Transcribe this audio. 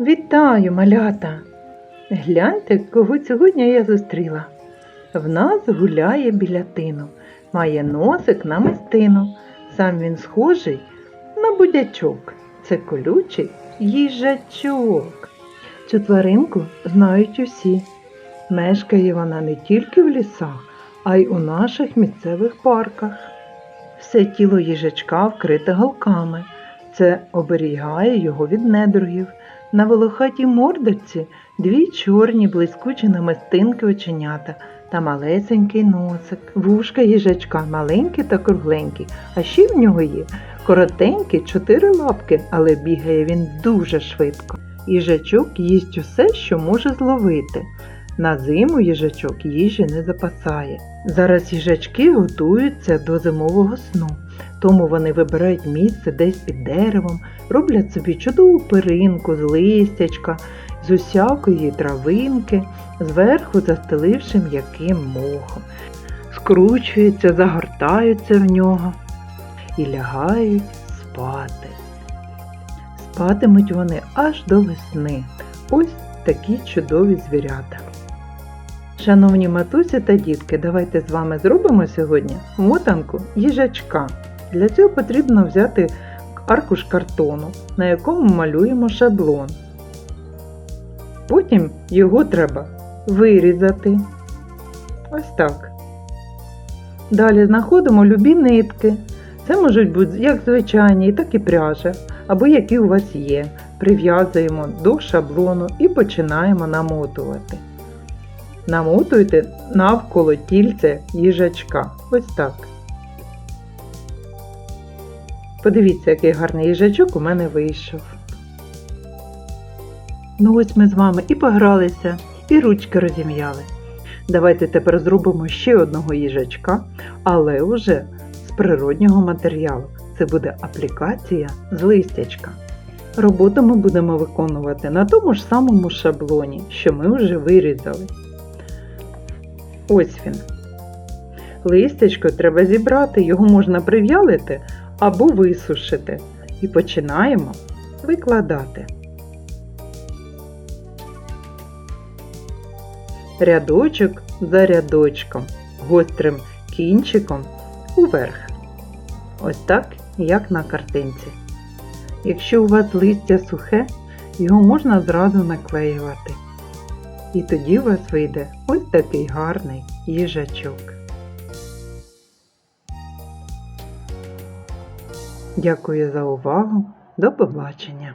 Вітаю, малята! Гляньте, кого сьогодні я зустріла. В нас гуляє біля тину, має носик на мистину. Сам він схожий на будячок. Це колючий їжачок. Цю тваринку знають усі. Мешкає вона не тільки в лісах, а й у наших місцевих парках. Все тіло їжачка вкрите галками. Це оберігає його від недругів. На волохатій мордочці дві чорні блискучі намистинки оченята та малесенький носик. Вушка їжачка маленькі та кругленькі, а ще в нього є коротенькі чотири лапки, але бігає він дуже швидко. Їжачок їсть усе, що може зловити. На зиму їжачок їжі не запасає. Зараз їжачки готуються до зимового сну, тому вони вибирають місце десь під деревом, роблять собі чудову перинку з листячка, з усякої травинки, зверху застеливши м'яким мохом. Скручуються, загортаються в нього і лягають спати. Спатимуть вони аж до весни. Ось такі чудові звірята. Шановні матусі та дітки, давайте з вами зробимо сьогодні мотанку їжачка. Для цього потрібно взяти аркуш картону, на якому малюємо шаблон. Потім його треба вирізати. Ось так. Далі знаходимо любі нитки. Це можуть бути як звичайні, так і пряжа, або які у вас є. Прив'язуємо до шаблону і починаємо намотувати. Намотуйте навколо тільця їжачка. Ось так. Подивіться, який гарний їжачок у мене вийшов. Ну ось ми з вами і погралися, і ручки розім'яли. Давайте тепер зробимо ще одного їжачка, але вже з природнього матеріалу. Це буде аплікація з листячка. Роботу ми будемо виконувати на тому ж самому шаблоні, що ми вже вирізали. Ось він. Листячко треба зібрати, його можна прив'ялити або висушити. І починаємо викладати. Рядочок за рядочком, гострим кінчиком уверх. Ось так, як на картинці. Якщо у вас листя сухе, його можна зразу наклеювати. І тоді у вас вийде ось такий гарний їжачок. Дякую за увагу. До побачення!